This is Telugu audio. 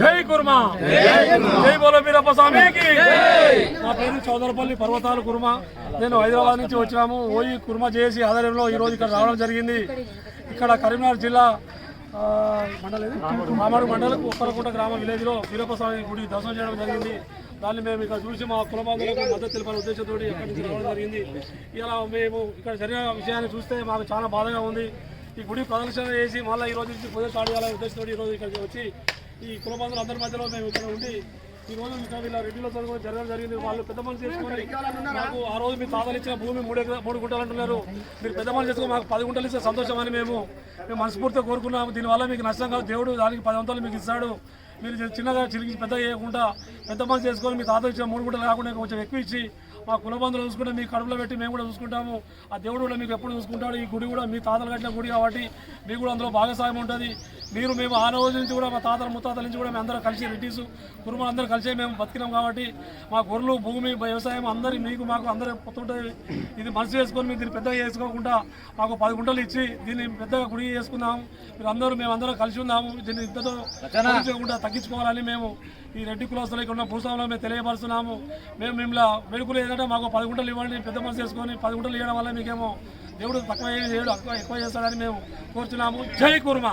జై బోలో వీరప్ప స్వామికి నా పేరు చౌదరపల్లి పర్వతాలు కుర్మ. నేను హైదరాబాద్ నుంచి వచ్చినాము. ఓయి కుర్మ చేసి ఆధ్వర్యంలో ఈ రోజు ఇక్కడ రావడం జరిగింది. ఇక్కడ కరీంనగర్ జిల్లా మండలం? మామాడు మండలం ఉప్పలకుంట గ్రామ విలేజ్లో వీరప్ప స్వామి గుడి దర్శనం చేయడం జరిగింది. దాన్ని మేము ఇక్కడ చూసి మా కుల బాంధవులకు మద్దతు తెలిపే ఉద్దేశంతో ఎక్కడి నుంచి రావడం జరిగింది. ఇలా మేము ఇక్కడ జరిగిన విషయాన్ని చూస్తే మాకు చాలా బాధగా ఉంది. ఈ గుడి ప్రదర్శన చేసి మళ్ళీ ఈ రోజు నుంచి పూజ స్టార్ట్ చేయాలనే ఉద్దేశంతో ఈ రోజు ఇక్కడికి వచ్చి ఈ కుల అందరి మధ్యలో మేము ఇక్కడ ఉండి ఈ రోజు ఇక్కడ వీళ్ళ రెడ్డిలో చదువు జరగడం జరిగింది. వాళ్ళు పెద్ద మనిషి చేసుకుని మాకు ఆ రోజు మీ తాతలు ఇచ్చిన భూమి మూడు ఎకరా- మూడు గుంటలు అంటున్నారు. మీరు పెద్ద మనిషి చేసుకుని మాకు పది గుంటలు ఇస్తే సంతోషం అని మేము మేము మనస్ఫూర్తిగా కోరుకున్నాము. దీనివల్ల మీకు నష్టం కాదు. దేవుడు దానికి పది వందలు మీకు ఇస్తాడు. మీరు చిన్నగా చిరిగి పెద్ద చేయకుండా పెద్ద మనిషి చేసుకొని మీ తాత ఇచ్చిన మూడు గుంటలు కాకుండా కొంచెం ఎక్కువ ఇచ్చి మా కుల బంధువులు చూసుకుంటే మీ కడుపులో పెట్టి మేము కూడా చూసుకుంటాము. ఆ దేవుడు కూడా మీకు ఎప్పుడు చూసుకుంటాడు. ఈ గుడి కూడా మీ తాతలు కట్టిన గుడి కాబట్టి మీకు కూడా అందులో భాగస్వామ్యం ఉంటుంది. మీరు మేము ఆ రోజు నుంచి కూడా మా తాతల ముత్తాతల నుంచి కూడా మేము అందరం కలిసి రెడ్డిస్ కుటుంబం అందరూ కలిసి మేము బతికినాం కాబట్టి మా గొర్రెలు భూమి వ్యవసాయం అందరి మీకు మాకు అందరూ పొత్తుంటుంది ఇది మనసు చేసుకొని మీరు దీన్ని పెద్దగా చేసుకోకుండా మాకు పది గుంటలు ఇచ్చి దీన్ని పెద్దగా గుడి చేసుకుందాం మీరు అందరూ మేము అందరం కలిసి ఉన్నాము. దీన్ని ఇంతతో తగ్గించకుండా తగ్గించుకోవాలని మేము ఈ రెడ్డి కులస్తులకి ఉన్న భూస్వాములు మేము తెలియపరుస్తున్నాము. మేము మిమ్మల్ని వేడుకలు ఏంటంటే మాకు పది గుంటలు ఇవ్వండి పెద్ద మనసు చేసుకొని పది గుంటలు ఇవ్వడం వల్ల మీకేమో దేవుడు తక్కువ చేయడు ఎక్కువ చేస్తాడని మేము కోరుతున్నాము జై కుర్మా.